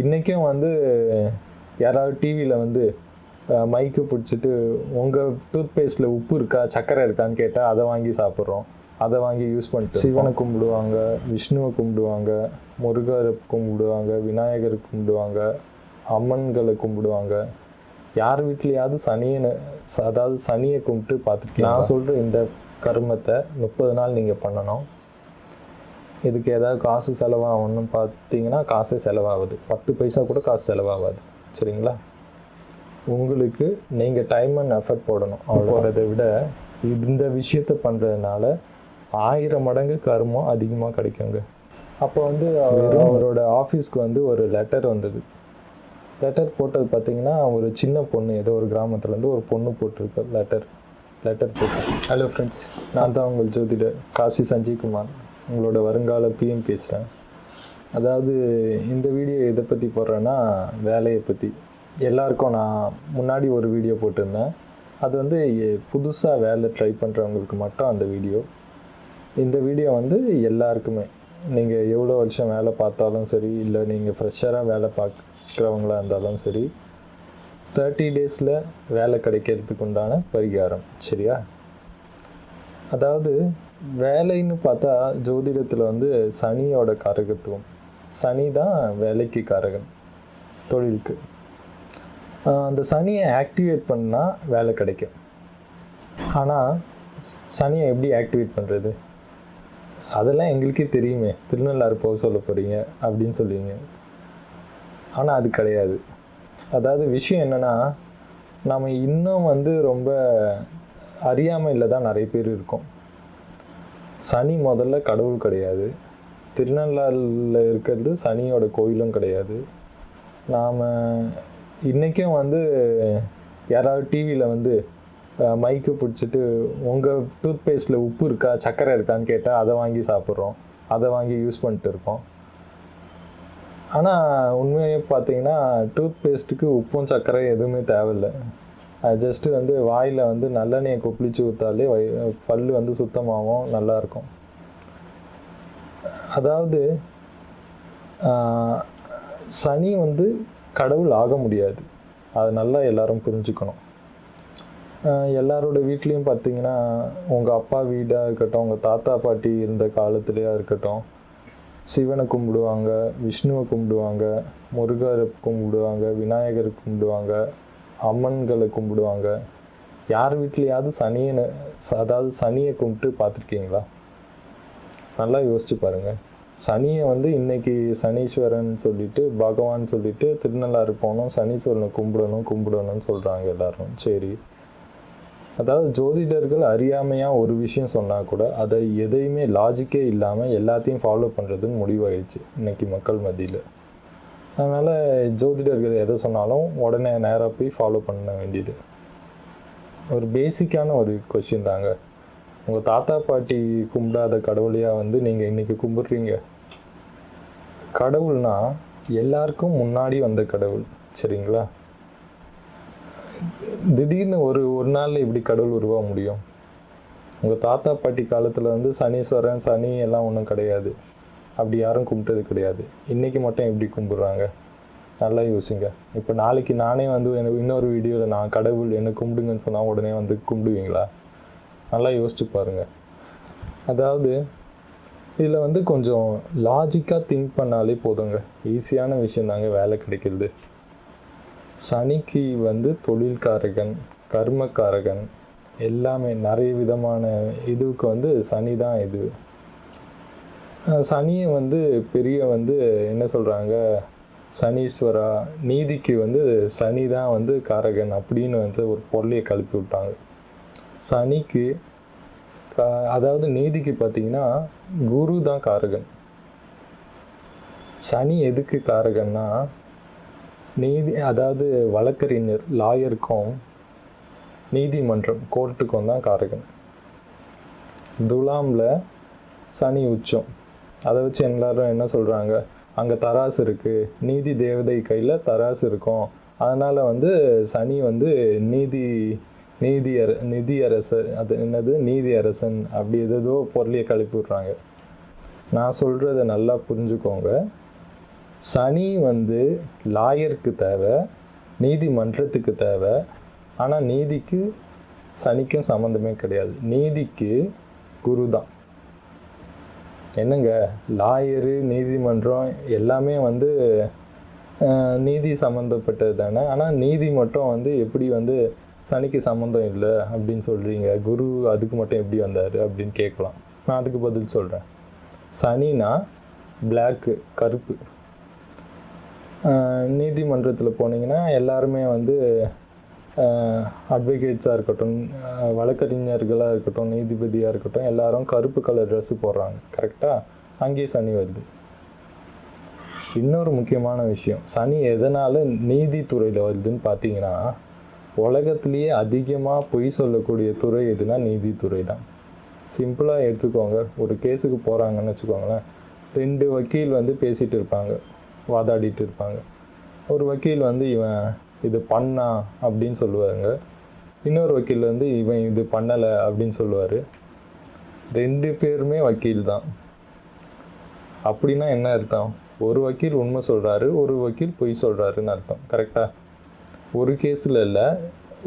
இன்றைக்கும் வந்து யாராவது டிவியில் வந்து மைக்கு பிடிச்சிட்டு உங்கள் டூத் பேஸ்ட்டில் உப்பு இருக்கா? சர்க்கரை இருக்கான்னு கேட்டால் அதை வாங்கி சாப்பிட்றோம். அதை வாங்கி யூஸ் பண்ணிட்டு சிவனை கும்பிடுவாங்க விஷ்ணுவை கும்பிடுவாங்க முருகரை கும்பிடுவாங்க விநாயகரை கும்பிடுவாங்க அம்மன்களை கும்பிடுவாங்க. யார் வீட்லேயாவது சனியனை அதாவது சனியை கும்பிட்டு பார்த்துருக்கீங்க நான் சொல்கிற இந்த கர்மத்தை முப்பது நாள் நீங்கள் பண்ணணும். இதுக்கு ஏதாவது காசு செலவாகணும்னு பார்த்தீங்கன்னா காசே செலவாகுது. பத்து பைசா கூட காசு செலவாகாது. சரிங்களா? உங்களுக்கு நீங்கள் டைம் அண்ட் எஃபர்ட் போடணும். போகிறத விட இந்த விஷயத்த பண்ணுறதுனால ஆயிரம் மடங்கு கர்மம் அதிகமாக கிடைக்குங்க. அப்போ வந்து அவர் அவரோட ஆஃபீஸ்க்கு வந்து ஒரு லெட்டர் வந்தது. லெட்டர் போட்டது பார்த்தீங்கன்னா ஒரு சின்ன பொண்ணு ஏதோ ஒரு கிராமத்துலேருந்து ஒரு பொண்ணு போட்டிருக்கு லெட்டர் லெட்டர் போட்டு ஹலோ ஃப்ரெண்ட்ஸ் நான் தான் உங்கள் ஜோதிடர் காசி சஞ்சய்குமார் உங்களோட வருங்கால பிஎம் பேசுகிறேன் அதாவது இந்த வீடியோ எதை பற்றி போடுறேன்னா வேலையை பற்றி எல்லாருக்கும் நான் முன்னாடி ஒரு வீடியோ போட்டிருந்தேன். அது வந்து புதுசாக வேலை ட்ரை பண்ணுறவங்களுக்கு மட்டும் அந்த வீடியோ இந்த வீடியோ வந்து எல்லாருக்குமே. நீங்கள் எவ்வளோ வருஷம் வேலை பார்த்தாலும் சரி இல்லை நீங்கள் ஃப்ரெஷ்ஷராக வேலை பார்க்குறவங்களா இருந்தாலும் சரி தேர்ட்டி டேஸில் வேலை கிடைக்கிறதுக்கு உண்டான பரிகாரம். சரியா? அதாவது வேலைன்னு பார்த்தா ஜோதிடத்தில் வந்து சனியோட காரகத்துவம். சனி தான் வேலைக்கு காரகன் தொழிலுக்கு. அந்த சனியை ஆக்டிவேட் பண்ணால் வேலை கிடைக்கும். ஆனால் சனியை எப்படி ஆக்டிவேட் பண்ணுறது அதெல்லாம் எங்களுக்கே தெரியுமே. திருநள்ளாறு போக சொல்ல போகிறீங்க அப்படின்னு சொல்லுவீங்க. ஆனால் அது கிடையாது. அதாவது விஷயம் என்னென்னா நம்ம இன்னும் வந்து ரொம்ப அறியாமையில் தான் நிறைய பேர் இருக்கோம். சனி முதல்ல கடவுள் கிடையாது. திருநள்ளாறில் இருக்கிறது சனியோட கோயிலும் கிடையாது. நாம் இன்றைக்கும் வந்து யாராவது டிவியில் வந்து மைக்கு பிடிச்சிட்டு உங்கள் டூத் பேஸ்ட்டில் உப்பு இருக்கா? சர்க்கரை இருக்கான்னு கேட்டால் அதை வாங்கி சாப்பிட்றோம். அதை வாங்கி யூஸ் பண்ணிட்டு இருக்கோம். ஆனால் உண்மையாக பார்த்தீங்கன்னா டூத் பேஸ்ட்டுக்கு உப்பும் சர்க்கரை எதுவுமே தேவையில்லை. ஜஸ்ட்டு வந்து வாயில் வந்து நல்லெண்ணெயை கொப்பளிச்சு ஊற்றாலே வை பல் வந்து சுத்தமாகவும் நல்லாயிருக்கும். அதாவது சனி வந்து கடவுள் ஆக முடியாது. அது நல்லா எல்லாரும் புரிஞ்சுக்கணும். எல்லாரோட வீட்லேயும் பார்த்தீங்கன்னா உங்கள் அப்பா வீடாக இருக்கட்டும் உங்கள் தாத்தா பாட்டி இருந்த காலத்துலேயா இருக்கட்டும் சிவனை கும்பிடுவாங்க விஷ்ணுவை கும்பிடுவாங்க முருகரை கும்பிடுவாங்க விநாயகரை கும்பிடுவாங்க அம்மன்களை கும்பிடுவாங்க. யார் வீட்லேயாவது சனியனை ச- அதாவது சனியை கும்பிட்டு பார்த்துருக்கீங்களா? நல்லா யோசிச்சு பாருங்க. சனியை வந்து இன்னைக்கு சனீஸ்வரன் சொல்லிட்டு பகவான் சொல்லிட்டு திருநள்ளாறு போகணும் சனீஸ்வரனை கும்பிடணும் கும்பிடணும்னு சொல்கிறாங்க எல்லாரும். சரி. அதாவது ஜோதிடர்கள் அறியாமையாக ஒரு விஷயம் சொன்னால் கூட அதை எதையுமே லாஜிக்கே இல்லாமல் எல்லாத்தையும் ஃபாலோ பண்ணுறதுன்னு முடிவாயிடுச்சு இன்னைக்கு மக்கள் மத்தியில். அதனால் ஜோதிடர்கள் எதை சொன்னாலும் உடனே நேராக போய் ஃபாலோ பண்ண வேண்டியது. ஒரு பேசிக்கான ஒரு கொஷின் தாங்க. உங்கள் தாத்தா பாட்டி கும்பிடாத கடவுளையாக வந்து நீங்கள் இன்னைக்கு கும்பிட்றீங்க? கடவுள்னா எல்லாருக்கும் முன்னாடி வந்த கடவுள் சரிங்களா? திடீர்னு ஒரு ஒரு நாளில் இப்படி கடவுள் உருவாக முடியும். உங்கள் தாத்தா பாட்டி காலத்தில் வந்து சனீஸ்வரன் சனி எல்லாம் ஒன்றும் கிடையாது. அப்படி யாரும் கும்பிட்டது கிடையாது. இன்றைக்கி மட்டும் எப்படி கும்பிட்றாங்க? நல்லா யோசிங்க. இப்போ நாளைக்கு நானே வந்து எனக்கு இன்னொரு வீடியோவில் நான் கடவுள் என்னை கும்பிடுங்கன்னு சொன்னால் உடனே வந்து கும்பிடுவீங்களா? நல்லா யோசிச்சு பாருங்க. அதாவது இதில் வந்து கொஞ்சம் லாஜிக்காக திங்க் பண்ணாலே போதுங்க. ஈஸியான விஷயம் தாங்க வேலை கிடைக்கிறது. சனிக்கு வந்து தொழில்காரகன் கர்மக்காரகன் எல்லாமே நிறைய விதமான இதுக்கு வந்து சனி தான் இது. சனியை வந்து பெரிய வந்து என்ன சொல்கிறாங்க சனீஸ்வரா நீதிக்கு வந்து சனி தான் வந்து காரகன் அப்படின்னு வந்து ஒரு பொருளையை கலப்பி விட்டாங்க. சனிக்கு கா அதாவது நீதிக்கு பார்த்தீங்கன்னா குரு தான் காரகன். சனி எதுக்கு காரகன்னா நீதி அதாவது வழக்கறிஞர் லாயருக்கும் நீதிமன்றம் கோர்ட்டுக்கும் தான் காரகன். துலாமில் சனி உச்சம். அதை வச்சு எல்லாரும் என்ன சொல்கிறாங்க அங்கே தராசு இருக்குது நீதி தேவதை கையில் தராசு இருக்கும். அதனால் வந்து சனி வந்து நீதி நீதியர நிதியரசர் அது என்னது? நீதியரசன் அப்படி எதோ பொருளையை கலப்பி விட்றாங்க. நான் சொல்கிறத நல்லா புரிஞ்சுக்கோங்க. சனி வந்து லாயருக்கு தேவை நீதிமன்றத்துக்கு தேவை. ஆனால் நீதிக்கு சனிக்கும் சம்மந்தமே கிடையாது. நீதிக்கு குரு தான். என்னங்க? லாயரு நீதிமன்றம் எல்லாமே வந்து நீதி சம்மந்தப்பட்டது தானே? ஆனால் நீதி மட்டும் வந்து எப்படி வந்து சனிக்கு சம்மந்தம் இல்லை அப்படின்னு சொல்கிறீங்க குரு அதுக்கு மட்டும் எப்படி வந்தார் அப்படின்னு கேட்கலாம். நான் அதுக்கு பதில் சொல்கிறேன் சனினா பிளாக்கு கருப்பு. நீதிமன்றத்தில் போனீங்கன்னா எல்லாருமே வந்து அட்வொகேட்ஸாக இருக்கட்டும் வழக்கறிஞர்களாக இருக்கட்டும் நீதிபதியாக இருக்கட்டும் எல்லாரும் கருப்பு கலர் ட்ரெஸ்ஸு போடுறாங்க. கரெக்டாக அங்கேயே சனி வருது. இன்னொரு முக்கியமான விஷயம். சனி எதனால் நீதித்துறையில் வருதுன்னு பார்த்தீங்கன்னா உலகத்துலேயே அதிகமாக பொய் சொல்லக்கூடிய துறை எதுனா நீதித்துறை தான். சிம்பிளாக எடுத்துக்கோங்க. ஒரு கேஸுக்கு போகிறாங்கன்னு வச்சுக்கோங்களேன். ரெண்டு வக்கீல் வந்து பேசிகிட்டு இருப்பாங்க. வாதாடிட்டு இருப்பாங்க. ஒரு வக்கீல் வந்து இவன் இது பண்ணா அப்படின்னு சொல்லுவாங்க இன்னொரு வக்கீல் வந்து இவன் இது பண்ணலை அப்படின்னு சொல்லுவார். ரெண்டு பேருமே வக்கீல் தான். அப்படின்னா என்ன அர்த்தம்? ஒரு வக்கீல் உண்மை சொல்கிறாரு ஒரு வக்கீல் பொய் சொல்கிறாருன்னு அர்த்தம். கரெக்டாக ஒரு கேஸில் இல்லை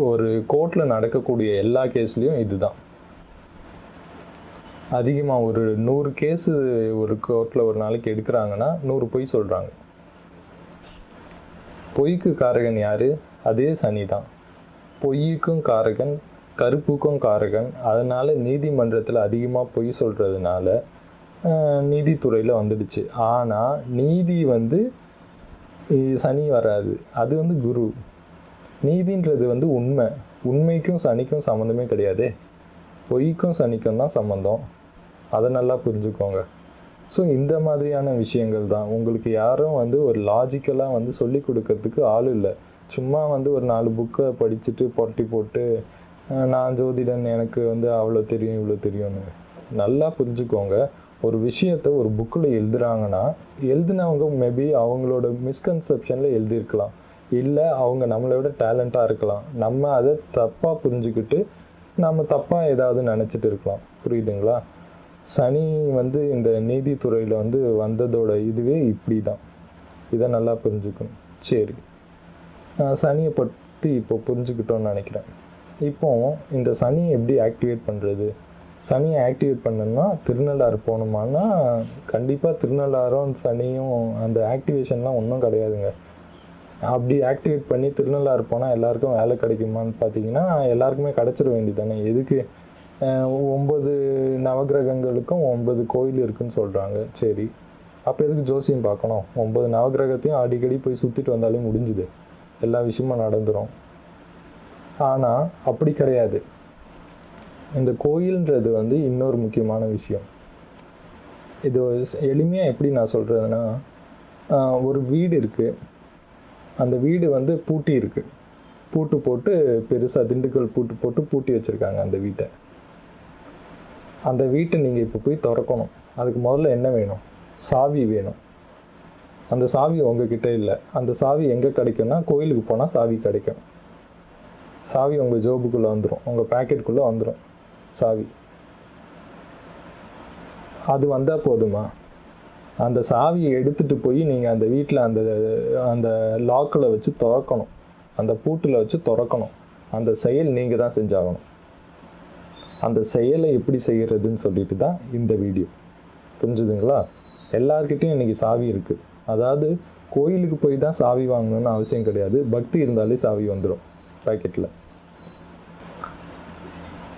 ஒரு கோர்ட்டில் நடக்கக்கூடிய எல்லா கேஸ்லேயும் இதுதான். அதிகமாக ஒரு நூறு கேஸு ஒரு கோர்ட்டில் ஒரு நாளைக்கு எடுக்கிறாங்கன்னா நூறு பொய் சொல்கிறாங்க பொய்க்கு காரகன் யார்? அதே சனி தான் பொய்யுக்கும் காரகன் கருப்புக்கும் காரகன். அதனால் நீதிமன்றத்தில் அதிகமாக பொய் சொல்கிறதுனால நீதித்துறையில் வந்துடுச்சு. ஆனால் நீதி வந்து சனி வராது. அது வந்து குரு. நீதின்றது வந்து உண்மை. உண்மைக்கும் சனிக்கும் சம்மந்தமே கிடையாது. பொய்க்கும் சனிக்கும் தான் சம்மந்தம் அதை நல்லா புரிஞ்சுக்கோங்க. ஸோ இந்த மாதிரியான விஷயங்கள் தான். உங்களுக்கு யாரும் வந்து ஒரு லாஜிக்கலாக வந்து சொல்லி கொடுக்கறதுக்கு ஆள் இல்லை. சும்மா வந்து ஒரு நாலு புக்கை படிச்சுட்டு புரட்டி போட்டு நான் ஜோதிடன் எனக்கு வந்து அவ்வளோ தெரியும் இவ்வளோ தெரியும்னு. நல்லா புரிஞ்சுக்கோங்க. ஒரு விஷயத்த ஒரு புக்கில் எழுதுறாங்கன்னா எழுதினவங்க மேபி அவங்களோட மிஸ்கன்செப்ஷனில் எழுதியிருக்கலாம். இல்லை அவங்க நம்மளை விட டேலண்ட்டாக இருக்கலாம். நம்ம அதை தப்பாக புரிஞ்சுக்கிட்டு நம்ம தப்பாக ஏதாவது நினச்சிட்டு இருக்கலாம். புரியுதுங்களா? சனி வந்து இந்த நீதித்துறையில் வந்து வந்ததோட இதுவே இப்படி தான் இதை நல்லா புரிஞ்சுக்கணும். சரி. நான் சனியை பற்றி இப்போ புரிஞ்சுக்கிட்டோன்னு நினைக்கிறேன். இப்போ இந்த சனியை எப்படி ஆக்டிவேட் பண்ணுறது சனியை ஆக்டிவேட் பண்ணணும்னா திருநள்ளாறு போகணுமானா கண்டிப்பாக திருநள்ளாறும் சனியும் அந்த ஆக்டிவேஷன்லாம் ஒன்றும் கிடையாதுங்க. அப்படி ஆக்டிவேட் பண்ணி திருநள்ளாறு போனால் எல்லாருக்கும் வேலை கிடைக்குமான்னு பார்த்தீங்கன்னா எல்லாருக்குமே கிடச்சிட வேண்டியதானே எதுக்கு ஒன்பது நவகிரகங்களுக்கும் ஒன்பது கோயில் இருக்குன்னு சொல்கிறாங்க சரி. அப்போ எதுக்கு ஜோசியம் பார்க்கணும்? ஒன்பது நவகிரகத்தையும் அடிக்கடி போய் சுற்றிட்டு வந்தாலே முடிஞ்சுது. எல்லா விஷயமும் நடந்துரும். ஆனால் அப்படி கிடையாது. இந்த கோயில்ன்றது வந்து இன்னொரு முக்கியமான விஷயம். இது எளிமையாக எப்படி நான் சொல்கிறதுனா ஒரு வீடு இருக்குது அந்த வீடு வந்து பூட்டி இருக்குது பூட்டு போட்டு பெருசாக திண்டுக்கல் பூட்டு போட்டு பூட்டி வச்சுருக்காங்க அந்த வீட்டை. அந்த வீட்டை நீங்கள் இப்போ போய் திறக்கணும். அதுக்கு முதல்ல என்ன வேணும்? சாவி வேணும். அந்த சாவி உங்ககிட்ட இல்லை. அந்த சாவி எங்கே கிடைக்கும்னா கோயிலுக்கு போனால் சாவி கிடைக்கும். சாவி உங்கள் ஜோபுக்குள்ளே வந்துடும் உங்கள் பேக்கெட்டுக்குள்ளே வந்துடும் சாவி. அது வந்தால் போதுமா? அந்த சாவியை எடுத்துட்டு போய் நீங்கள் அந்த வீட்டில் அந்த அந்த லாக்கில் வச்சு திறக்கணும். அந்த பூட்டில் வச்சு திறக்கணும். அந்த செயல் நீங்கள் தான் செஞ்சாகணும். அந்த செயலை எப்படி செய்கிறதுன்னு சொல்லிட்டு தான் இந்த வீடியோ. புரிஞ்சுதுங்களா? எல்லார்கிட்டையும் இன்னைக்கு சாவி இருக்குது அதாவது கோயிலுக்கு போய் தான் சாவி வாங்கணும்னு அவசியம் கிடையாது. பக்தி இருந்தாலே சாவி வந்துடும் பாக்கெட்டில்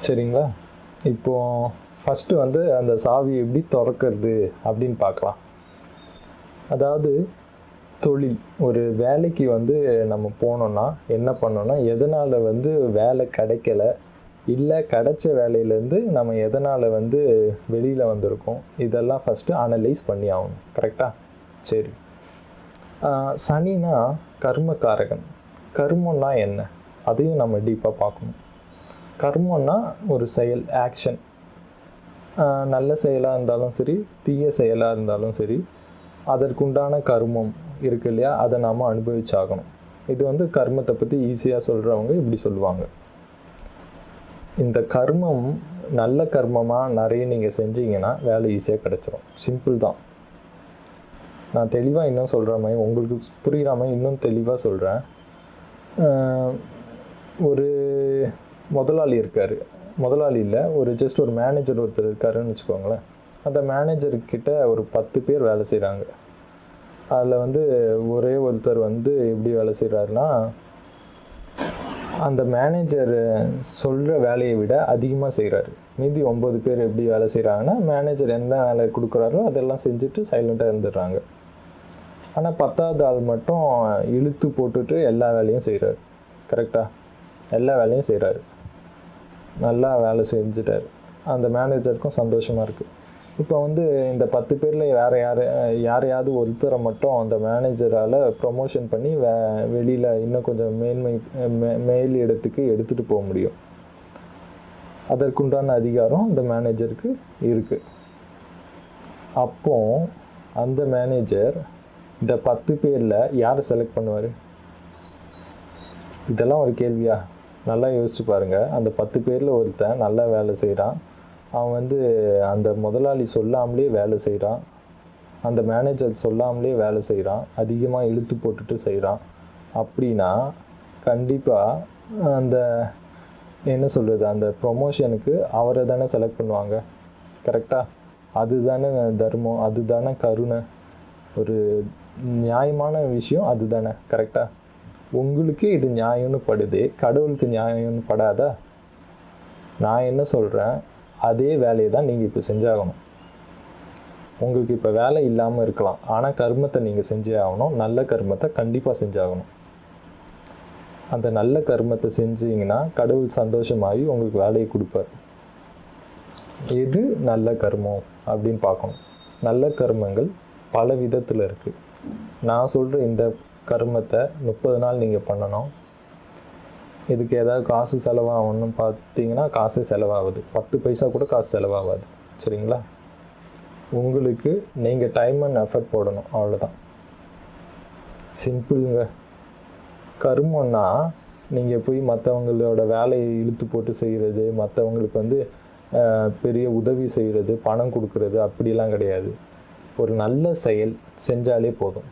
சரிங்களா? இப்போ ஃபஸ்ட்டு வந்து அந்த சாவி எப்படி திறக்கிறது அப்படின்னு பார்க்கலாம். அதாவது தொழில். ஒரு வேலைக்கு வந்து நம்ம போனோம்னா என்ன பண்ணோம்னா எதனால் வந்து வேலை கிடைக்கல இல்லை கிடைச்ச வேலையிலேருந்து நம்ம எதனால் வந்து வெளியில் வந்திருக்கோம் இதெல்லாம் ஃபஸ்ட்டு அனலைஸ் பண்ணி ஆகணும். கரெக்டாக சரி. சனினா கர்மகாரகன் கர்மம்னா என்ன? அதையும் நம்ம டீப்பாக பார்க்கணும். கர்மம்னா ஒரு செயல் ஆக்ஷன் நல்ல செயலாக இருந்தாலும் சரி தீய செயலாக இருந்தாலும் சரி அதற்குண்டான கர்மம் இருக்கு இல்லையா? அதை நாம் அனுபவிச்சாகணும். இது வந்து கர்மத்தை பற்றி ஈஸியாக சொல்கிறவங்க இப்படி சொல்லுவாங்க. இந்த கர்மம் நல்ல கர்மமாக நிறைய நீங்கள் செஞ்சீங்கன்னா வேலை ஈஸியாக கிடச்சிரும். சிம்பிள் தான். நான் தெளிவாக இன்னும் சொல்கிற மாதிரி உங்களுக்கு புரிகிற மாதிரி இன்னும் தெளிவாக சொல்கிறேன் ஒரு முதலாளி இருக்கார். முதலாளி இல்லை ஒரு ஜஸ்ட் ஒரு மேனேஜர் ஒருத்தர் இருக்காருன்னு வச்சுக்கோங்களேன். அந்த மேனேஜர்கிட்ட ஒரு பத்து பேர் வேலை செய்கிறாங்க அதில் வந்து ஒரே ஒருத்தர் வந்து எப்படி வேலை செய்கிறாருன்னா அந்த மேனேஜர் சொல்கிற வேலையை விட அதிகமாக செய்கிறாரு மீதி ஒம்பது பேர் எப்படி வேலை செய்கிறாங்கன்னா மேனேஜர் எந்த வேலை கொடுக்குறாரோ அதெல்லாம் செஞ்சுட்டு சைலண்ட்டாக இருந்துடுறாங்க. ஆனால் பத்தாவது ஆள் மட்டும் இழுத்து போட்டுட்டு எல்லா வேலையும் செய்கிறாரு கரெக்டாக எல்லா வேலையும் செய்கிறாரு நல்லா வேலை செஞ்சுட்டார். அந்த மேனேஜருக்கும் சந்தோஷமாக இருக்குது இப்போ வந்து இந்த பத்து பேரில் வேறு யார் யாரையாவது ஒருத்தரை மட்டும் அந்த மேனேஜரால் ப்ரொமோஷன் பண்ணி வே வெளியில் இன்னும் கொஞ்சம் மேன்மை மே மேல் இடத்துக்கு எடுத்துகிட்டு போக முடியும். அதற்குண்டான அதிகாரம் அந்த மேனேஜருக்கு இருக்குது அப்போ அந்த மேனேஜர் இந்த பத்து பேரில் யாரை செலக்ட் பண்ணுவார்? இதெல்லாம் ஒரு கேள்வியா? நல்லா யோசிச்சு பாருங்கள் அந்த பத்து பேரில் ஒருத்தன் நல்லா வேலை செய்கிறான் அவன் வந்து அந்த முதலாளி சொல்லாமலே வேலை செய்கிறான் அந்த மேனேஜர் சொல்லாமலே வேலை செய்கிறான் அதிகமாக இழுத்து போட்டுட்டு செய்கிறான் அப்படின்னா கண்டிப்பாக அந்த என்ன சொல்கிறது அந்த ப்ரொமோஷனுக்கு அவரை தானே செலக்ட் பண்ணுவாங்க. கரெக்டாக அதுதானே தர்மம் அதுதானே கருணை. ஒரு நியாயமான விஷயம் அதுதானே. கரெக்டாக உங்களுக்கு இது நியாயம்னு படுது. கடவுளுக்கு நியாயம்னு படாதா? நான் என்ன சொல்கிறேன் அதே வேலையை தான் நீங்கள் இப்போ செஞ்சாகணும். உங்களுக்கு இப்போ வேலை இல்லாமல் இருக்கலாம். ஆனால் கர்மத்தை நீங்கள் செஞ்சே ஆகணும். நல்ல கர்மத்தை கண்டிப்பாக செஞ்சாகணும். அந்த நல்ல கர்மத்தை செஞ்சீங்கன்னா கடவுள் சந்தோஷமாகி உங்களுக்கு வேலையை கொடுப்பார். எது நல்ல கர்மம் அப்படின்னு பார்க்கணும். நல்ல கர்மங்கள் பல விதத்தில் இருக்குது நான் சொல்கிற இந்த கர்மத்தை முப்பது நாள் நீங்கள் பண்ணணும். இதுக்கு ஏதாவது காசு செலவாகணும்னு பார்த்தீங்கன்னா காசு செலவாகுது. பத்து பைசா கூட காசு செலவாகாது. சரிங்களா? உங்களுக்கு நீங்கள் டைம் அண்ட் எஃபர்ட் போடணும். அவ்வளோதான் சிம்பிளுங்க கருமன்னா நீங்கள் போய் மற்றவங்களோட வேலையை இழுத்து போட்டு செய்கிறது மற்றவங்களுக்கு வந்து பெரிய உதவி செய்கிறது பணம் கொடுக்கறது அப்படிலாம் கிடையாது. ஒரு நல்ல செயல் செஞ்சாலே போதும்.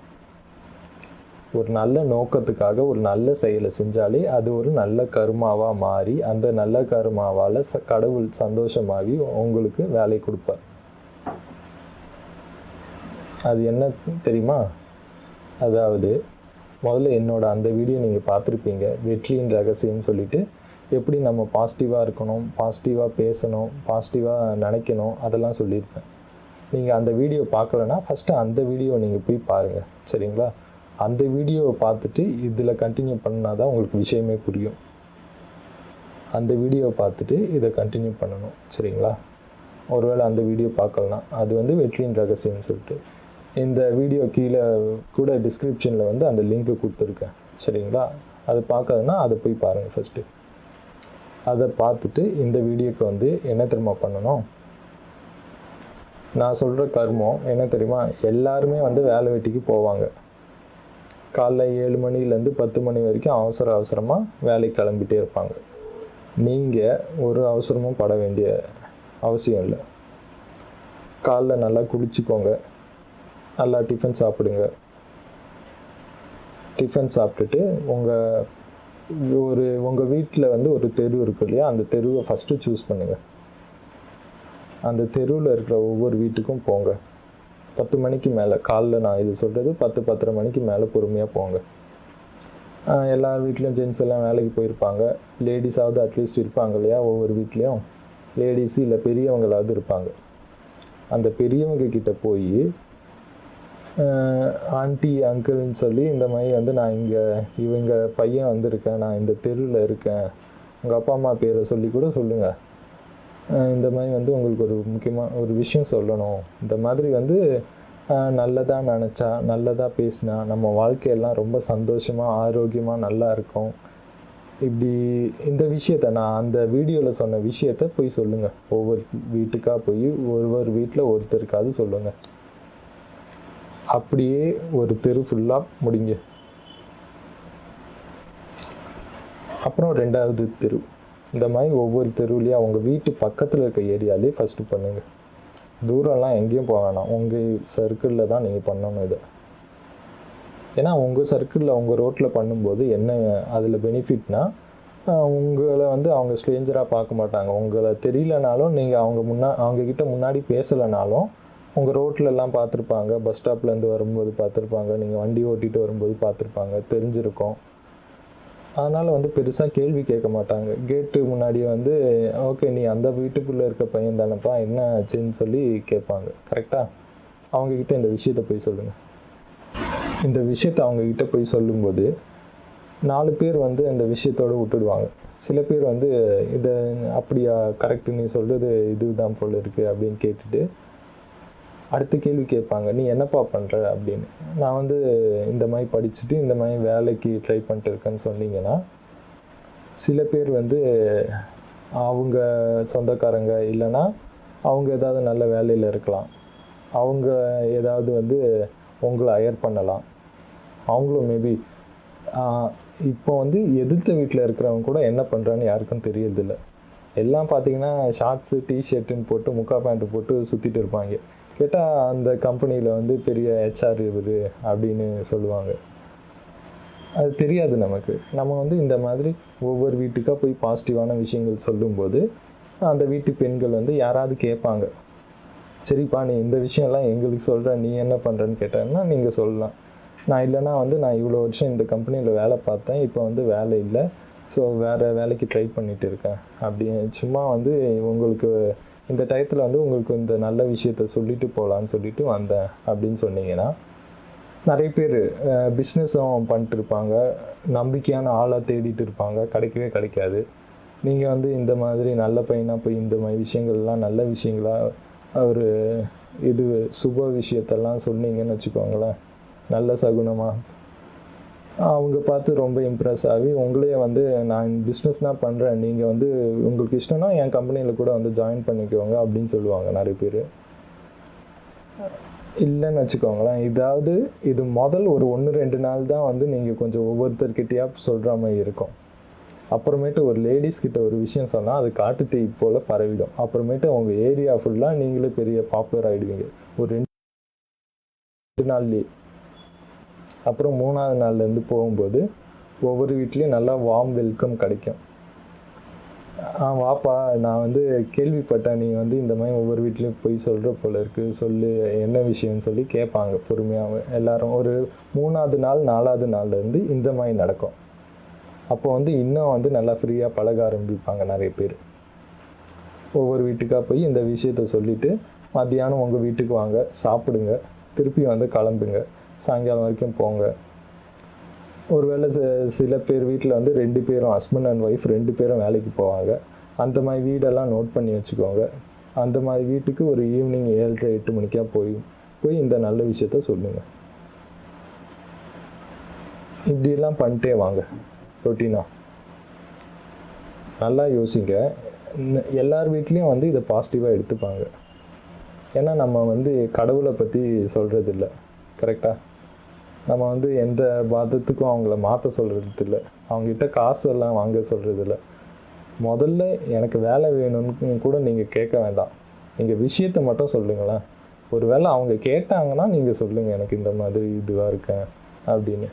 ஒரு நல்ல நோக்கத்துக்காக ஒரு நல்ல செயலை செஞ்சாலே அது ஒரு நல்ல கருமாவாக மாறி அந்த நல்ல கருமாவால் ச கடவுள் சந்தோஷமாகி உங்களுக்கு வேலை கொடுப்பார். அது என்ன தெரியுமா? அதாவது முதல்ல என்னோட அந்த வீடியோ நீங்கள் பார்த்துருப்பீங்க வெற்றியின் ரகசியம்னு சொல்லிட்டு. எப்படி நம்ம பாசிட்டிவாக இருக்கணும் பாசிட்டிவாக பேசணும் பாசிட்டிவாக நினைக்கணும் அதெல்லாம் சொல்லியிருப்பேன். நீங்கள் அந்த வீடியோ பார்க்கலன்னா ஃபஸ்ட்டு அந்த வீடியோ நீங்கள் போய் பாருங்கள் சரிங்களா? அந்த வீடியோவை பார்த்துட்டு இதில் கண்டினியூ பண்ணால் தான் உங்களுக்கு விஷயமே புரியும். அந்த வீடியோவை பார்த்துட்டு இதை கண்டினியூ பண்ணணும் சரிங்களா? ஒருவேளை அந்த வீடியோ பார்க்கலனா அது வந்து வெற்றியின் ரகசியம்னு சொல்லிட்டு. இந்த வீடியோ கீழே கூட டிஸ்கிரிப்ஷனில் வந்து அந்த லிங்க்கு கொடுத்துருக்கேன் சரிங்களா? அது பார்க்காதுன்னா அதை போய் பாருங்கள் ஃபஸ்ட்டு அதை பார்த்துட்டு இந்த வீடியோக்கு வந்து என்ன தெரியுமா பண்ணணும்? நான் சொல்கிற கர்மம் என்ன தெரியுமா? எல்லாருமே வந்து வேலை வெட்டிக்கு போவாங்க. காலைல ஏழு மணிலேருந்து பத்து மணி வரைக்கும் அவசர அவசரமாக வேலைக்கு கிளம்பிட்டே இருப்பாங்க. நீங்கள் ஒரு அவசரமும் பட வேண்டிய அவசியம் இல்லை. காலைல நல்லா குளிச்சுக்கோங்க. நல்லா டிஃபன் சாப்பிடுங்க. டிஃபன் சாப்பிட்டுட்டு உங்கள் ஒரு உங்கள் வீட்டில் வந்து ஒரு தெரு இருக்கு இல்லையா? அந்த தெருவை ஃபஸ்ட்டு சூஸ் பண்ணுங்கள் அந்த தெருவில் இருக்கிற ஒவ்வொரு வீட்டுக்கும் போங்க. பத்து மணிக்கு மேலே. காலைல நான் இது சொல்கிறது பத்து பத்தரை மணிக்கு மேலே பொறுமையாக போங்க. எல்லார் வீட்லேயும் ஜென்ஸ் எல்லாம் வேலைக்கு போயிருப்பாங்க. லேடிஸாவது அட்லீஸ்ட் இருப்பாங்க இல்லையா ஒவ்வொரு வீட்லேயும்? லேடிஸு இல்லை பெரியவங்களாவது இருப்பாங்க. அந்த பெரியவங்க கிட்ட போய் ஆண்டி அங்கிள்னு சொல்லி இந்த மாதிரி வந்து நான் இங்கே இவங்க பையன் வந்திருக்கேன் நான் இந்த தெருவில் இருக்கேன். உங்கள் அப்பா அம்மா பேரை சொல்லி கூட சொல்லுங்கள் இந்த மாதிரி வந்து உங்களுக்கு ஒரு முக்கியமாக ஒரு விஷயம் சொல்லணும். இந்த மாதிரி வந்து நல்லதாக நினச்சா நல்லதாக பேசினா நம்ம வாழ்க்கையெல்லாம் ரொம்ப சந்தோஷமாக ஆரோக்கியமாக நல்லா இருக்கும். இப்படி இந்த விஷயத்த நான் அந்த வீடியோவில் சொன்ன விஷயத்த போய் சொல்லுங்கள் ஒவ்வொரு வீட்டுக்காக போய் ஒவ்வொரு வீட்டில் ஒருத்தருக்காவது சொல்லுங்கள் அப்படியே ஒரு தெரு ஃபுல்லாக முடிங்க. அப்புறம் ரெண்டாவது தெரு. இந்த மாதிரி ஒவ்வொரு தெருவுலேயும் அவங்க வீட்டு பக்கத்தில் இருக்க ஏரியாலே ஃபஸ்ட்டு பண்ணுங்கள் தூரம்லாம் எங்கேயும் போக வேணாம். உங்கள் சர்க்கிளில் தான் நீங்கள் பண்ணணும் இதை. ஏன்னா உங்கள் சர்க்கிளில் உங்கள் ரோட்டில் பண்ணும்போது என்ன அதில் பெனிஃபிட்னா உங்களை வந்து அவங்க ஸ்ட்ரேஞ்சராக பார்க்க மாட்டாங்க. உங்களை தெரியலனாலும் நீங்கள் அவங்க முன்னா அவங்கக்கிட்ட முன்னாடி பேசலைனாலும் உங்கள் ரோட்லலாம் பார்த்துருப்பாங்க. பஸ் ஸ்டாப்லேருந்து வரும்போது பார்த்துருப்பாங்க. நீங்கள் வண்டி ஓட்டிகிட்டு வரும்போது பார்த்துருப்பாங்க. தெரிஞ்சிருக்கும். அதனால் வந்து பெருசாக கேள்வி கேட்க மாட்டாங்க. கேட்டு முன்னாடியே வந்து ஓகே நீ அந்த வீட்டுக்குள்ளே இருக்க பையன் தானப்பா என்ன ஆச்சுன்னு சொல்லி கேட்பாங்க. கரெக்டாக அவங்கக்கிட்ட இந்த விஷயத்த போய் சொல்லுங்கள் இந்த விஷயத்த அவங்கக்கிட்ட போய் சொல்லும்போது நாலு பேர் வந்து இந்த விஷயத்தோடு விட்டுடுவாங்க. சில பேர் வந்து இதை அப்படியா கரெக்ட் நீ சொல்கிறது இதுதான் போல் இருக்குது அப்படின்னு கேட்டுட்டு அடுத்த கேள்வி கேட்பாங்க நீ என்னப்பா பண்ணுற அப்படின்னு. நான் வந்து இந்த மாதிரி படிச்சுட்டு இந்த மாதிரி வேலைக்கு ட்ரை பண்ணிட்டு இருக்கேன்னு சொன்னீங்கன்னா சில பேர் வந்து அவங்க சொந்தக்காரங்க இல்லைன்னா அவங்க ஏதாவது நல்ல வேலையில் இருக்கலாம். அவங்க ஏதாவது வந்து உங்களை அயர் பண்ணலாம். அவங்களும் மேபி இப்போ வந்து எதிர்த்த வீட்டில் இருக்கிறவங்க கூட என்ன பண்ணுறான்னு யாருக்கும் தெரியறதில்ல. எல்லாம் பார்த்தீங்கன்னா ஷார்ட்ஸு டிஷர்ட்டுன்னு போட்டு முக்கா பேண்ட்டு போட்டு சுற்றிட்டு இருப்பாங்க. கேட்டால் அந்த கம்பெனியில் வந்து பெரிய ஹெச்ஆர் இவர் அப்படின்னு சொல்லுவாங்க. அது தெரியாது நமக்கு. நம்ம வந்து இந்த மாதிரி ஒவ்வொரு வீட்டுக்காக போய் பாசிட்டிவான விஷயங்கள் சொல்லும்போது அந்த வீட்டு பெண்கள் வந்து யாராவது கேட்பாங்க. சரிப்பா நீ இந்த விஷயம்லாம் எங்களுக்கு சொல்கிற நீ என்ன பண்ணுறன்னு கேட்டாங்கன்னா நீங்கள் சொல்லலாம். நான் இல்லைனா வந்து நான் இவ்வளோ வருஷம் இந்த கம்பெனியில் வேலை பார்த்தேன் இப்போ வந்து வேலை இல்லை. ஸோ வேறு வேலைக்கு ட்ரை பண்ணிகிட்டு இருக்கேன். அப்படி சும்மா வந்து உங்களுக்கு இந்த டயத்தில் வந்து உங்களுக்கு இந்த நல்ல விஷயத்த சொல்லிட்டு போகலான்னு சொல்லிட்டு வந்தேன் அப்படின்னு சொன்னீங்கன்னா நிறைய பேர் பிஸ்னஸும் பண்ணிட்டு இருப்பாங்க நம்பிக்கையான ஆளாக தேடிட்டு இருப்பாங்க. கிடைக்கவே கிடைக்காது. நீங்கள் வந்து இந்த மாதிரி நல்ல பையனாக போய் இந்த மாதிரி விஷயங்கள்லாம் நல்ல விஷயங்களாக ஒரு இது சுப விஷயத்தெல்லாம் சொன்னீங்கன்னு வச்சுக்கோங்களேன். நல்ல சகுனமாக அவங்க பார்த்து ரொம்ப இம்ப்ரெஸ் ஆகி உங்களையே வந்து நான் பிஸ்னஸ் தான் பண்ணுறேன் நீங்கள் வந்து உங்களுக்கு இஷ்டம்னா என் கம்பெனியில் கூட வந்து ஜாயின் பண்ணிக்கோங்க அப்படின்னு சொல்லுவாங்க நிறைய பேர். இல்லைன்னு வச்சுக்கோங்களேன். இதாவது இது முதல் ஒரு ஒன்று ரெண்டு நாள் தான் வந்து நீங்கள் கொஞ்சம் ஒவ்வொருத்தர்கிட்டயா சொல்கிற மாதிரி இருக்கும். அப்புறமேட்டு ஒரு லேடிஸ் கிட்ட ஒரு விஷயம் சொன்னால் அது காட்டு தீ போல் பரவிடும். அப்புறமேட்டு உங்கள் ஏரியா ஃபுல்லாக நீங்களே பெரிய பாப்புலர் ஆகிடுவீங்க ஒரு ரெண்டு நாள்லேயே. அப்புறம் மூணாவது நாள்லேருந்து போகும்போது ஒவ்வொரு வீட்லேயும் நல்லா வார்ம் வெல்கம் கிடைக்கும். ஆ வாப்பா நான் வந்து கேள்விப்பட்டேன். நீ வந்து இந்த மாதிரி ஒவ்வொரு வீட்லேயும் போய் சொல்கிற போல இருக்குது சொல்லு என்ன விஷயம்னு சொல்லி கேட்பாங்க பொறுமையாக எல்லாரும் ஒரு மூணாவது நாள் நாலாவது நாள்லேருந்து இந்த மாதிரி நடக்கும். அப்போ வந்து இன்னும் வந்து நல்லா ஃப்ரீயாக பழக ஆரம்பிப்பாங்க நிறைய பேர். ஒவ்வொரு வீட்டுக்காக போய் இந்த விஷயத்த சொல்லிவிட்டு மத்தியானம் உங்கள் வீட்டுக்கு வாங்க சாப்பிடுங்க. திருப்பி வந்து கிளம்புங்க. சாயங்காலம் வரைக்கும் போங்க. ஒருவேளை சில பேர் வீட்டில் வந்து ரெண்டு பேரும் ஹஸ்பண்ட் அண்ட் ஒய்ஃப் ரெண்டு பேரும் வேலைக்கு போவாங்க. அந்த மாதிரி வீடெல்லாம் நோட் பண்ணி வச்சுக்கோங்க. அந்த மாதிரி வீட்டுக்கு ஒரு ஈவினிங் ஏழரை எட்டு மணிக்காக போய் போய் இந்த நல்ல விஷயத்த சொல்லுங்கள் இப்படியெல்லாம் பண்ணிட்டே வாங்க. ரொட்டீனா? நல்லா யோசிங்க. எல்லார் வீட்லேயும் வந்து இதை பாசிட்டிவாக எடுத்துப்பாங்க. ஏன்னா நம்ம வந்து கடவுளை பற்றி சொல்கிறது இல்லை கரெக்டாக நம்ம வந்து எந்த பாதத்துக்கும் அவங்கள மாற்ற சொல்கிறது இல்லை அவங்ககிட்ட காசு எல்லாம் வாங்க சொல்கிறது இல்லை முதல்ல எனக்கு வேலை வேணும்னு கூட நீங்கள் கேட்க வேண்டாம். நீங்கள் விஷயத்த மட்டும் சொல்லுங்களேன். ஒருவேளை அவங்க கேட்டாங்கன்னா நீங்கள் சொல்லுங்கள் எனக்கு இந்த மாதிரி இதுவாக இருக்கேன் அப்படின்னு.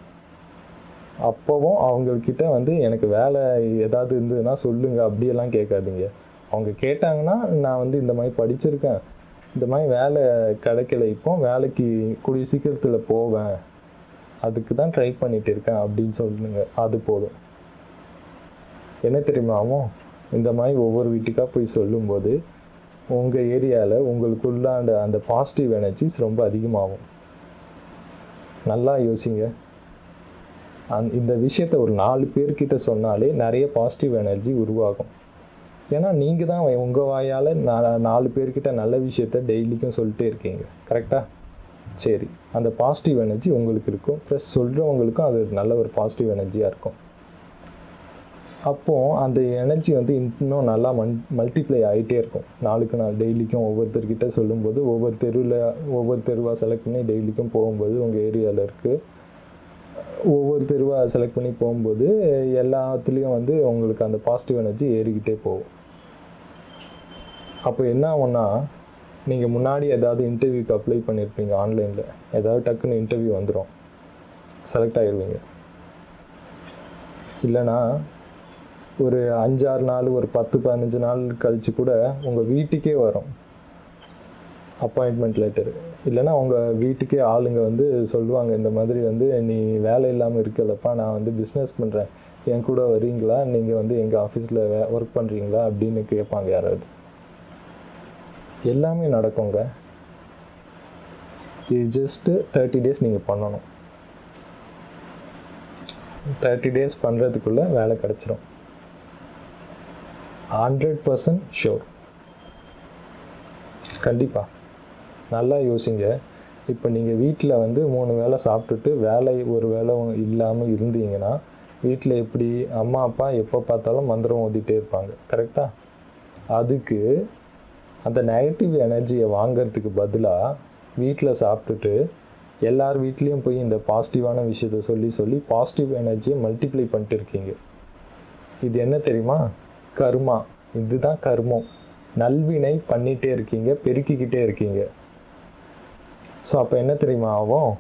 அப்போவும் அவங்கக்கிட்ட வந்து எனக்கு வேலை ஏதாவது இருந்ததுன்னா சொல்லுங்கள் அப்படியெல்லாம் கேட்காதீங்க. அவங்க கேட்டாங்கன்னா நான் வந்து இந்த மாதிரி படிச்சிருக்கேன். இந்த மாதிரி வேலை கிடைக்கல இப்போ வேலைக்கு கூடிய சீக்கிரத்தில் போவேன். அதுக்கு தான் ட்ரை பண்ணிட்டு இருக்கேன் அப்படின்னு சொல்லுங்க. அது போதும். என்ன தெரியுமாமோ இந்த மாதிரி ஒவ்வொரு வீட்டுக்காக போய் சொல்லும்போது உங்கள் ஏரியாவில் உங்களுக்குள்ளாண்ட அந்த பாசிட்டிவ் எனர்ஜிஸ் ரொம்ப அதிகமாகும். நல்லா யோசிங்க. அந் இந்த விஷயத்த ஒரு நாலு பேர்கிட்ட சொன்னாலே நிறைய பாசிட்டிவ் எனர்ஜி உருவாகும். ஏன்னா நீங்கள் தான் உங்கள் வாயால் நாலு பேர்கிட்ட நல்ல விஷயத்த டெய்லிக்கும் சொல்லிட்டே இருக்கீங்க. கரெக்டாக சரி அந்த பாசிட்டிவ் எனர்ஜி உங்களுக்கு இருக்கும். ப்ளஸ் சொல்கிறவங்களுக்கும் அது நல்ல ஒரு பாசிட்டிவ் எனர்ஜியாக இருக்கும். அப்போது அந்த எனர்ஜி வந்து இன்னும் நல்லா மன் மல்டிப்ளை ஆகிட்டே இருக்கும். நாளுக்கு நாள் டெய்லிக்கும் ஒவ்வொருத்தர்கிட்ட சொல்லும்போது ஒவ்வொரு தெருவில் ஒவ்வொரு தெருவாக செலக்ட் பண்ணி டெய்லிக்கும் போகும்போது உங்கள் ஏரியாவில் இருக்குது ஒவ்வொரு தெருவாக செலக்ட் பண்ணி போகும்போது எல்லாத்துலேயும் வந்து உங்களுக்கு அந்த பாசிட்டிவ் எனர்ஜி ஏறிக்கிட்டே போகும். அப்போ என்ன ஆகும்னா நீங்கள் முன்னாடி ஏதாவது இன்டர்வியூக்கு அப்ளை பண்ணியிருப்பீங்க ஆன்லைனில் ஏதாவது டக்குன்னு இன்டர்வியூ வந்துடும் செலக்ட் ஆகிடுவீங்க இல்லைன்னா ஒரு அஞ்சாறு நாள் ஒரு பத்து பதினஞ்சு நாள் கழிச்சு கூட உங்கள் வீட்டுக்கே வரும். அப்பாயின்மெண்ட் லெட்டர் இல்லைன்னா உங்கள் வீட்டுக்கே ஆளுங்க வந்து சொல்லுவாங்க இந்த மாதிரி வந்து நீ வேலை இல்லாமல் இருக்கலப்பா நான் வந்து பிஸ்னஸ் பண்ணுறேன் என் கூட வரீங்களா நீங்கள் வந்து எங்கள் ஆஃபீஸில் ஒர்க் பண்ணுறீங்களா அப்படின்னு கேட்பாங்க யாராவது. எல்லாமே நடக்குங்க. இது ஜஸ்ட்டு தேர்ட்டி டேஸ் நீங்கள் பண்ணணும். தேர்ட்டி டேஸ் பண்ணுறதுக்குள்ளே வேலை கிடச்சிரும். ஹண்ட்ரட் பர்சன்ட் ஷோர் கண்டிப்பாக நல்லா யோசிங்க. இப்போ நீங்கள் வீட்டில் வந்து மூணு வேளை சாப்பிட்டுட்டு வேலை ஒரு வேலை இல்லாமல் இருந்தீங்கன்னா வீட்டில் எப்படி அம்மா அப்பா எப்போ பார்த்தாலும் மந்திரம் ஓதிட்டே இருப்பாங்க. கரெக்டாக அதுக்கு அந்த நெகட்டிவ் எனர்ஜியை வாங்கிறதுக்கு பதிலாக வீட்டில் சாப்பிட்டுட்டு எல்லார் வீட்லேயும் போய் இந்த பாசிட்டிவான விஷயத்த சொல்லி சொல்லி பாசிட்டிவ் எனர்ஜியை மல்டிப்ளை பண்ணிட்டு இருக்கீங்க. இது என்ன தெரியுமா? கர்மா. இதுதான் கர்மம். நல்வினை பண்ணிகிட்டே இருக்கீங்க பெருக்கிக்கிட்டே இருக்கீங்க. ஸோ அப்போ என்ன தெரியுமா ஆகும்?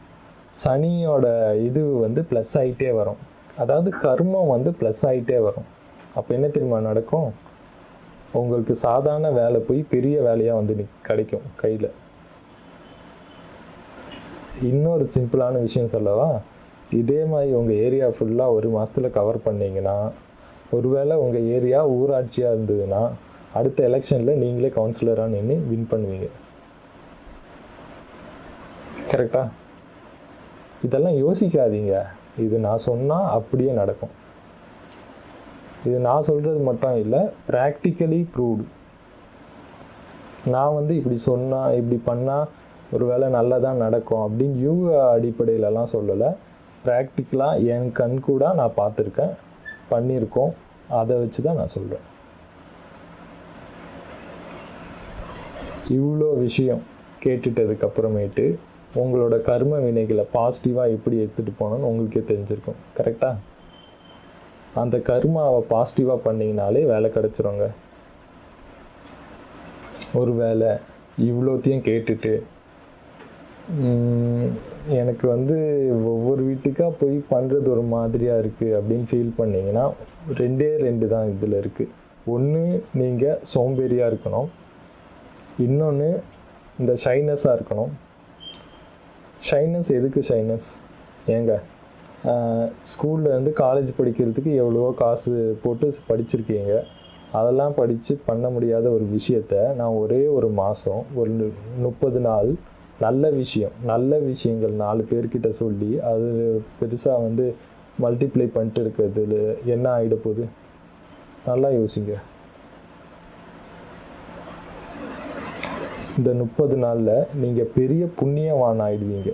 சனியோட இது வந்து ப்ளஸ் ஆகிட்டே வரும். அதாவது கர்மம் வந்து ப்ளஸ் ஆகிட்டே வரும். அப்போ என்ன தெரியுமா நடக்கும்? உங்களுக்கு சாதாரண வேலை போய் பெரிய வேலையாக வந்து நி கிடைக்கும் கையில். இன்னொரு சிம்பிளான விஷயம் சொல்லவா? இதே மாதிரி உங்கள் ஏரியா ஃபுல்லாக ஒரு மாதத்தில் கவர் பண்ணிங்கன்னா ஒருவேளை உங்கள் ஏரியா ஊராட்சியாக இருந்ததுன்னா அடுத்த எலெக்ஷனில் நீங்களே கவுன்சிலராக நின்று வின் பண்ணுவீங்க. கரெக்டா இதெல்லாம் யோசிக்காதீங்க. இது நான் சொன்னால் அப்படியே நடக்கும். இது நான் சொல்கிறது மட்டும் இல்லை ப்ராக்டிக்கலி ப்ரூவ்டு நான் வந்து இப்படி சொன்னால் இப்படி பண்ணால் ஒரு வேளை நல்லதாக நடக்கும் அப்படின்னு யூக அடிப்படையிலலாம் சொல்லலை. ப்ராக்டிக்கலாக என் கண் கூட நான் பார்த்துருக்கேன். பண்ணியிருக்கோம். அதை வச்சு தான் நான் சொல்கிறேன் இவ்வளோ விஷயம் கேட்டுட்டதுக்கு அப்புறமேட்டு உங்களோட கர்ம வினைகளை பாசிட்டிவாக எப்படி எடுத்துகிட்டு போகணும்னு உங்களுக்கே தெரிஞ்சிருக்கும். கரெக்டாக அந்த கர்மாவை பாசிட்டிவாக பண்ணிங்கனாலே வேலை கிடச்சிருங்க. ஒரு வேலை இவ்வளோத்தையும் கேட்டுட்டு எனக்கு வந்து ஒவ்வொரு வீட்டுக்காக போய் பண்ணுறது ஒரு மாதிரியாக இருக்குது அப்படின்னு ஃபீல் பண்ணிங்கன்னா ரெண்டே ரெண்டு தான் இதில் இருக்குது ஒன்று நீங்கள் சோம்பேறியாக இருக்கணும். இன்னொன்று இந்த ஷைனஸாக இருக்கணும். ஷைனஸ் எதுக்கு ஷைனஸ் ஏங்க ஸ்கூலில் இருந்து காலேஜ் படிக்கிறதுக்கு எவ்வளவோ காசு போட்டு படிச்சிருக்கீங்க. அதெல்லாம் படித்து பண்ண முடியாத ஒரு விஷயத்த நான் ஒரே ஒரு மாதம் ஒரு முப்பது நாள் நல்ல விஷயம் நல்ல விஷயங்கள் நாலு பேர்கிட்ட சொல்லி அது பெருசாக வந்து மல்டிப்ளை பண்ணிட்டு இருக்கிறதுல என்ன ஆகிட போகுது? நல்லா யோசிங்க. இந்த முப்பது நாளில் நீங்கள் பெரிய புண்ணியவான் ஆயிடுவீங்க.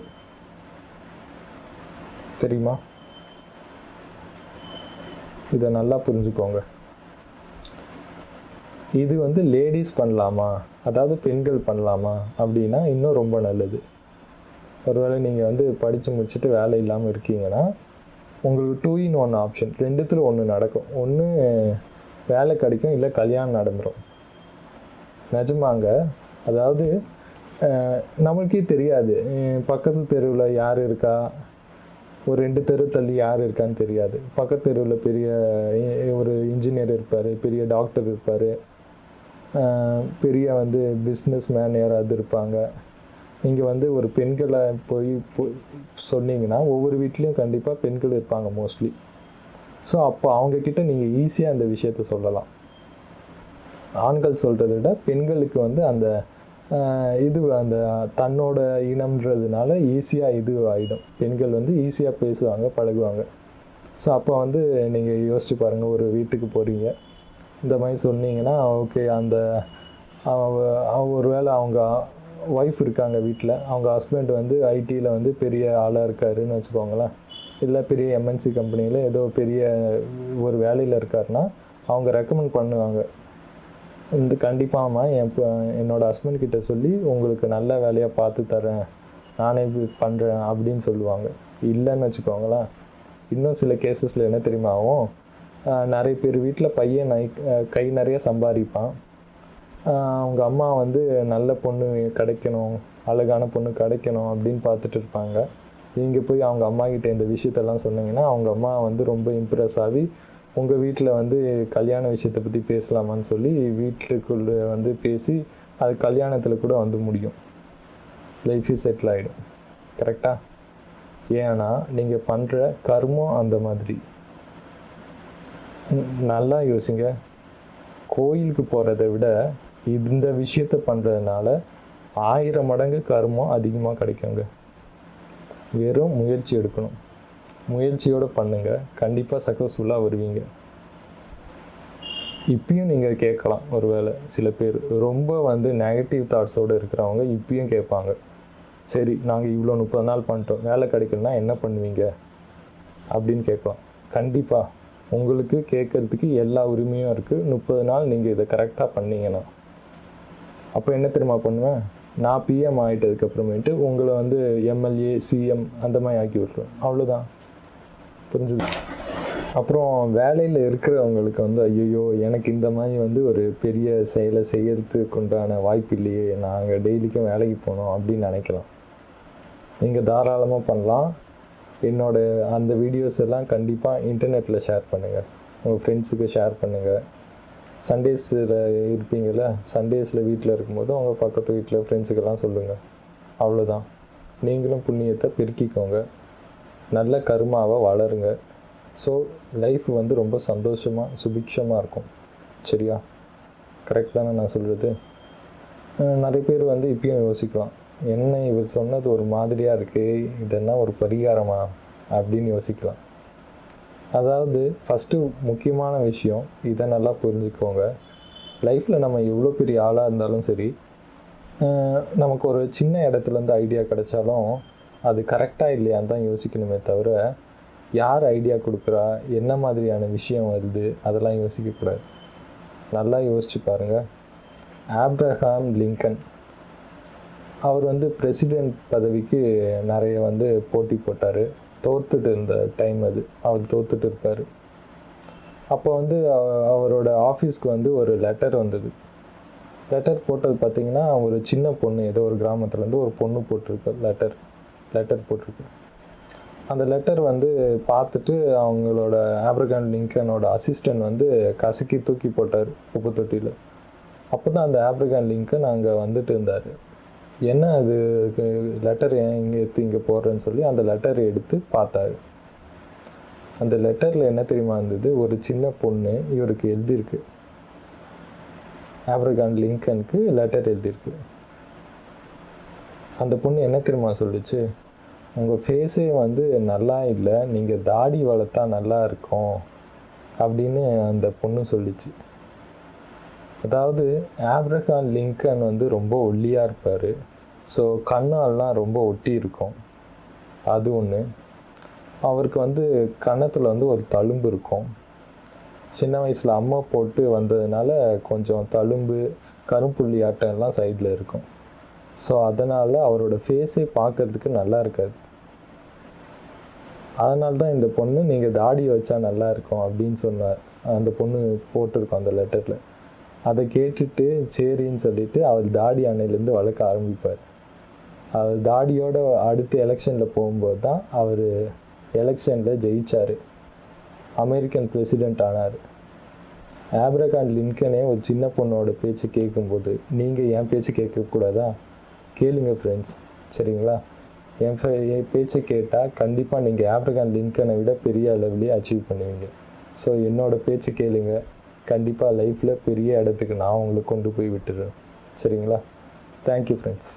தெரியுமா? இதை நல்லா புரிஞ்சுக்கோங்க. இது வந்து லேடிஸ் பண்ணலாமா? அதாவது பெண்கள் பண்ணலாமா? அப்படின்னா இன்னும் ரொம்ப நல்லது. ஒருவேளை நீங்கள் வந்து படித்து முடிச்சுட்டு வேலை இல்லாமல் இருக்கீங்கன்னா உங்களுக்கு டூ இன் ஒன் ஆப்ஷன் ரெண்டுத்தில் ஒன்று நடக்கும். ஒன்று வேலை கிடைக்கும் இல்லை கல்யாணம் நடந்துடும் நிஜமாங்க. அதாவது நம்மளுக்கே தெரியாது. பக்கத்து தெருவில் யார் இருக்கா? ஒரு ரெண்டு தெரு தள்ளி யார் இருக்கான்னு தெரியாது. பக்கத்து தெருவில் பெரிய ஒரு இன்ஜினியர் இருப்பார் பெரிய டாக்டர் இருப்பார். பெரிய வந்து பிஸ்னஸ் மேன் யாராவது இருப்பாங்க. நீங்கள் வந்து ஒரு பெண்களை போய் போய் சொன்னீங்கன்னா ஒவ்வொரு வீட்லேயும் கண்டிப்பாக பெண்கள் இருப்பாங்க மோஸ்ட்லி ஸோ அப்போ அவங்கக்கிட்ட நீங்கள் ஈஸியாக அந்த விஷயத்த சொல்லலாம். ஆண்கள் சொல்கிறத விட பெண்களுக்கு வந்து அந்த இது அந்த தன்னோட இனம்ன்றதுனால ஈஸியாக இது ஆகிடும் பெண்கள் வந்து ஈஸியாக பேசுவாங்க பழகுவாங்க. ஸோ அப்போ வந்து நீங்கள் யோசிச்சு பாருங்கள் ஒரு வீட்டுக்கு போகிறீங்க இந்த மாதிரி சொன்னீங்கன்னா ஓகே அந்த ஒரு வேளை அவங்க ஒய்ஃப் இருக்காங்க வீட்டில் அவங்க ஹஸ்பண்ட் வந்து ஐடியில் வந்து பெரிய ஆளாக இருக்காருன்னு வச்சுக்கோங்களேன். இல்லை பெரிய எம்என்சி கம்பெனியில் ஏதோ பெரிய ஒரு வேலையில் இருக்காருன்னா அவங்க ரெக்கமெண்ட் பண்ணுவாங்க. இந்த கண்டிப்பாகம்மா என் ப- என்னோட ஹஸ்பண்ட் கிட்ட சொல்லி உங்களுக்கு நல்ல வேலையாக பார்த்து தரேன் நானே இப்படி பண்ணுறேன் அப்படின்னு சொல்லுவாங்க. இல்லைன்னு வச்சுக்கோங்களேன். இன்னும் சில கேசஸில் என்ன தெரியுமா ஆகும்? நிறைய பேர் வீட்டில் பையன் நை கை நிறைய சம்பாதிப்பான். அவங்க அம்மா வந்து நல்ல பொண்ணு கிடைக்கணும் அழகான பொண்ணு கிடைக்கணும் அப்படின்னு பார்த்துட்டு இருப்பாங்க. நீங்கள் போய் அவங்க அம்மா கிட்ட இந்த விஷயத்தெல்லாம் சொன்னீங்கன்னா அவங்க அம்மா வந்து ரொம்ப இம்ப்ரெஸ் ஆகி உங்கள் வீட்டில் வந்து கல்யாண விஷயத்தை பற்றி பேசலாமான்னு சொல்லி வீட்டுக்குள்ளே வந்து பேசி அது கல்யாணத்தில் கூட வந்து முடியும். லைஃப் செட்டில் ஆகிடும் கரெக்டாக ஏன்னா நீங்கள் பண்ணுற கர்மம் அந்த மாதிரி. நல்லா யோசிங்க. கோயிலுக்கு போகிறத விட இந்த விஷயத்த பண்ணுறதுனால ஆயிரம் மடங்கு கர்மம் அதிகமாக கிடைக்குங்க. வெறும் முயற்சி எடுக்கணும். முயற்சியோடு பண்ணுங்க. கண்டிப்பாக சக்ஸஸ்ஃபுல்லாக வருவீங்க. இப்பயும் நீங்கள் கேட்கலாம் ஒருவேளை சில பேர். ரொம்ப வந்து நெகட்டிவ் தாட்ஸோடு இருக்கிறவங்க இப்பயும் கேட்பாங்க. சரி நாங்கள் இவ்வளோ முப்பது நாள் பண்ணிட்டோம். வேலை கிடைக்கலனா என்ன பண்ணுவீங்க? அப்படின்னு கேட்கலாம். கண்டிப்பாக உங்களுக்கு கேட்கறதுக்கு எல்லா உரிமையும் இருக்குது முப்பது நாள் நீங்கள் இதை கரெக்டாக பண்ணீங்கன்னா. அப்போ என்ன தெரியுமா பண்ணுவேன்? நான் பிஎம் ஆகிட்டதுக்கப்புறமேட்டு உங்களை வந்து எம்எல்ஏ சிஎம் அந்த மாதிரி ஆக்கி விட்ருவேன் அவ்வளோதான் புரிஞ்சுது. அப்புறம் வேலையில் இருக்கிறவங்களுக்கு வந்து ஐயோ எனக்கு இந்த மாதிரி வந்து ஒரு பெரிய செயலை செய்யறதுக்கு உண்டான வாய்ப்பு இல்லையே நாங்கள் டெய்லிக்கும் வேலைக்கு போகணும் அப்படின்னு நினைக்கலாம். நீங்கள் தாராளமாக பண்ணலாம். என்னோட அந்த வீடியோஸ் எல்லாம் கண்டிப்பாக இன்டர்நெட்டில் ஷேர் பண்ணுங்கள் உங்கள் ஃப்ரெண்ட்ஸுக்கு ஷேர் பண்ணுங்கள் சண்டேஸில் இருப்பீங்கள சண்டேஸில் வீட்டில் இருக்கும்போது உங்கள் பக்கத்து வீட்டில் ஃப்ரெண்ட்ஸுக்கெல்லாம் சொல்லுங்கள் அவ்வளோதான் நீங்களும் புண்ணியத்தை பெருக்கிக்கோங்க. நல்ல கருமாவை வளருங்க. ஸோ லைஃப் வந்து ரொம்ப சந்தோஷமாக சுபிக்ஷமாக இருக்கும். சரியா? கரெக்ட் தானே நான் சொல்கிறது நிறைய பேர் வந்து இப்பயும் யோசிக்கலாம். என்ன இவர் சொன்னது ஒரு மாதிரியாக இருக்குது இதெல்லாம் ஒரு பரிகாரமா? அப்படின்னு யோசிக்கலாம். அதாவது ஃபஸ்ட்டு முக்கியமான விஷயம் இதை நல்லா புரிஞ்சுக்கோங்க. லைஃப்பில் நம்ம எவ்வளோ பெரிய ஆளாக இருந்தாலும் சரி நமக்கு ஒரு சின்ன இடத்துலேருந்து ஐடியா கிடைச்சாலும் அது கரெக்டாக இல்லையான்னு தான் யோசிக்கணுமே தவிர யார் ஐடியா கொடுக்குறா என்ன மாதிரியான விஷயம் வருது அதெல்லாம் யோசிக்கக்கூடாது நல்லா யோசிச்சு பாருங்கள் ஆப்ரஹாம் லிங்கன் அவர் வந்து பிரசிடெண்ட் பதவிக்கு நிறைய வந்து போட்டி போட்டார். தோத்துட்டு இருந்த டைம் அது. அவர் தோத்துட்டு இருப்பார். அப்போ வந்து அவ- அவரோட ஆஃபீஸ்க்கு வந்து ஒரு லெட்டர் வந்தது. லெட்டர் போட்டது பார்த்தீங்கன்னா ஒரு சின்ன பொண்ணு ஏதோ ஒரு கிராமத்துலேருந்து ஒரு பொண்ணு போட்டிருக்க லெட்டர் லெட்டர் போட்டிருக்கு அந்த லெட்டர் வந்து பார்த்துட்டு அவங்களோட ஆப்ரகான் லிங்கனோட அசிஸ்டன்ட் வந்து கசக்கி தூக்கி போட்டார் உப்பு தொட்டியில். அப்போ தான் அந்த ஆப்ரகான் லிங்கன் அங்கே வந்துட்டு இருந்தார். என்ன அது? லெட்டர் ஏன் இங்கே எடுத்து இங்கே போடுறேன்னு சொல்லி அந்த லெட்டர் எடுத்து பார்த்தாரு. அந்த லெட்டரில் என்ன தெரியுமா இருந்தது? ஒரு சின்ன பொண்ணு இவருக்கு எழுதியிருக்கு. ஆப்ரகான் லிங்கனுக்கு லெட்டர் எழுதியிருக்கு. அந்த பொண்ணு என்ன தெரியுமா சொல்லுச்சு? உங்கள் ஃபேஸே வந்து நல்லா இல்லை நீங்கள் தாடி வளர்த்தா நல்லா இருக்கும் அப்படின்னு அந்த பொண்ணு சொல்லிச்சு. அதாவது ஆப்ரகான் லிங்கன் வந்து ரொம்ப ஒல்லியாக இருப்பார். ஸோ கண்ணாலெலாம் ரொம்ப ஒட்டி இருக்கும். அது ஒன்று அவருக்கு வந்து கன்னத்தில் வந்து ஒரு தழும்பு இருக்கும். சின்ன வயசில் அம்மா போட்டு வந்ததுனால கொஞ்சம் தழும்பு கரும்புள்ளி ஆட்டம் எல்லாம் சைடில் இருக்கும். ஸோ அதனால் அவரோட ஃபேஸே பார்க்கறதுக்கு நல்லா இருக்காது. அதனால தான் இந்த பொண்ணு நீங்கள் தாடி வச்சா நல்லா இருக்கும் அப்படின்னு சொன்னார். அந்த பொண்ணு போட்டிருக்கோம் அந்த லெட்டரில் அதை கேட்டுட்டு சரின்னு சொல்லிட்டு அவர் தாடி அன்னையிலேருந்து வளர்க்க ஆரம்பிப்பார். அவர் தாடியோட அடுத்த எலெக்ஷனில் போகும்போது தான் அவர் எலெக்ஷனில் ஜெயிச்சார். அமெரிக்கன் பிரசிடெண்ட் ஆனார். ஆப்ரகான் லின்கனே ஒரு சின்ன பொண்ணோட பேச்சு கேட்கும்போது நீங்கள் என் பேச்சு கேட்கக்கூடாதா? கேளுங்க ஃப்ரெண்ட்ஸ் சரிங்களா? என் என் பேச்சை கேட்டால் கண்டிப்பாக நீங்கள் ஆப்ரிக்கான் லிங்கனை விட பெரிய அளவுலேயே அச்சீவ் பண்ணுவீங்க. ஸோ என்னோட பேச்சை கேளுங்க. கண்டிப்பாக லைஃப்பில் பெரிய இடத்துக்கு நான் உங்களை கொண்டு போய் விட்டுறேன். சரிங்களா? Thank you friends